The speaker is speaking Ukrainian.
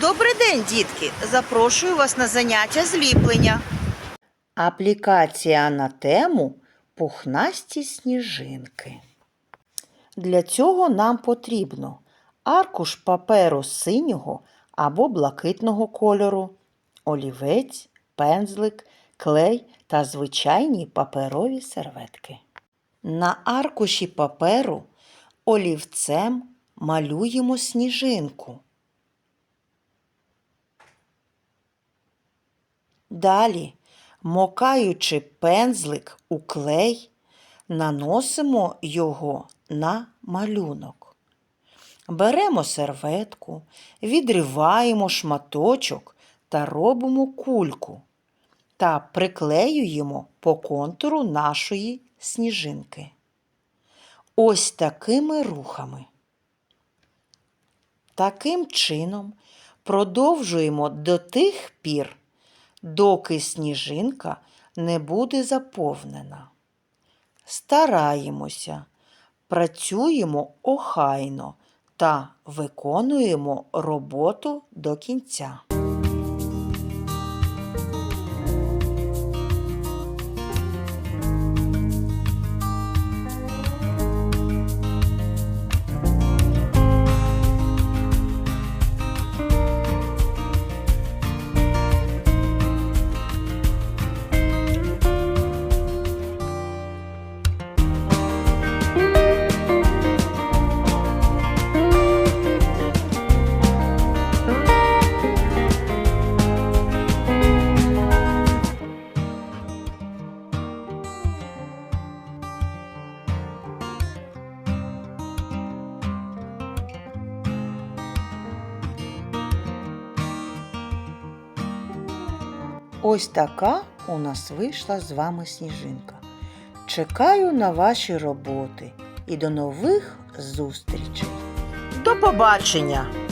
Добрий день, дітки! Запрошую вас на заняття зліплення. Аплікація на тему пухнасті сніжинки. Для цього нам потрібно аркуш паперу синього або блакитного кольору, олівець, пензлик, клей та звичайні паперові серветки. На аркуші паперу олівцем малюємо сніжинку. Далі, мокаючи пензлик у клей, наносимо його на малюнок. Беремо серветку, відриваємо шматочок та робимо кульку та приклеюємо по контуру нашої сніжинки. Ось такими рухами. Таким чином продовжуємо до тих пір, доки сніжинка не буде заповнена. Стараємося, працюємо охайно та виконуємо роботу до кінця. Ось така у нас вийшла з вами сніжинка. Чекаю на ваші роботи і до нових зустрічей. До побачення!